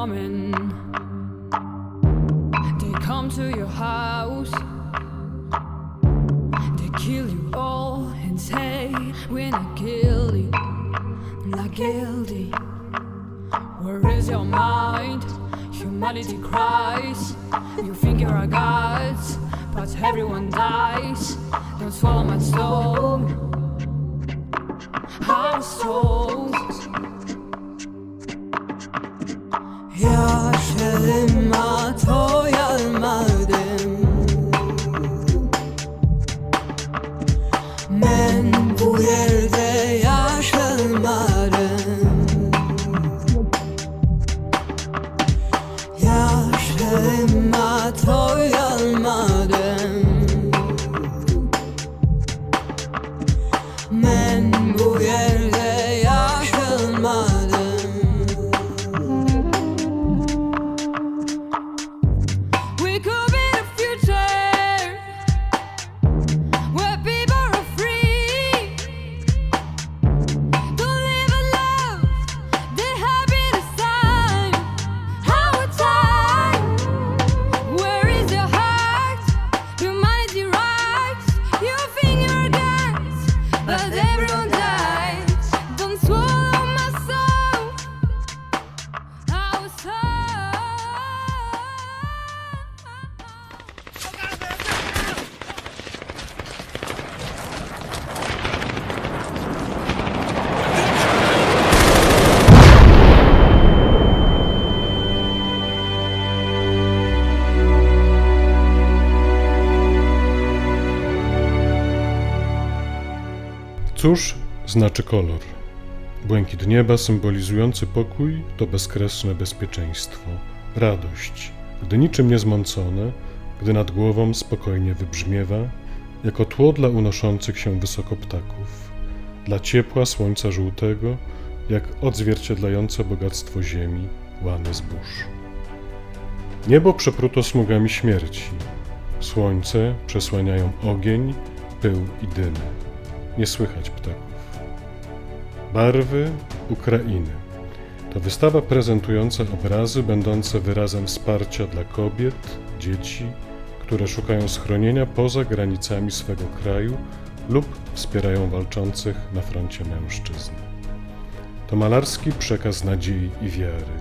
coming. They come to your house. They kill you all and say we're not guilty, not guilty. Where is your mind? Humanity cries. You think you're a god, but everyone dies. Don't swallow my soul. Our souls. My Cóż znaczy kolor? Błękit nieba symbolizujący pokój to bezkresne bezpieczeństwo, radość, gdy niczym niezmącone, gdy nad głową spokojnie wybrzmiewa, jako tło dla unoszących się wysoko ptaków, dla ciepła słońca żółtego, jak odzwierciedlające bogactwo ziemi, łany zbóż. Niebo przepruto smugami śmierci, słońce przesłaniają ogień, pył i dymy nie słychać ptaków. Barwy Ukrainy to wystawa prezentująca obrazy będące wyrazem wsparcia dla kobiet, dzieci, które szukają schronienia poza granicami swego kraju lub wspierają walczących na froncie mężczyzn. To malarski przekaz nadziei i wiary,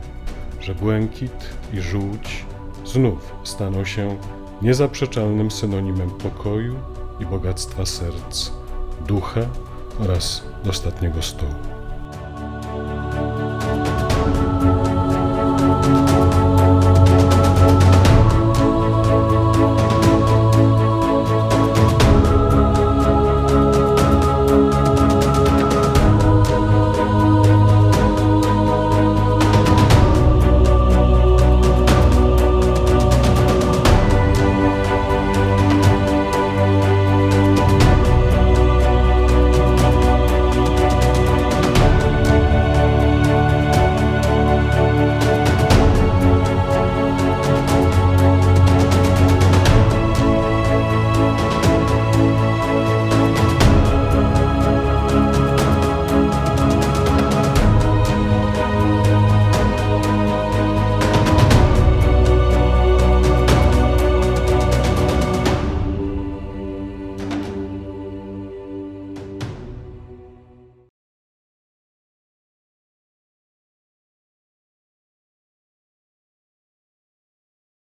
że błękit i żółć znów staną się niezaprzeczalnym synonimem pokoju i bogactwa serc ducha oraz dostatniego stołu.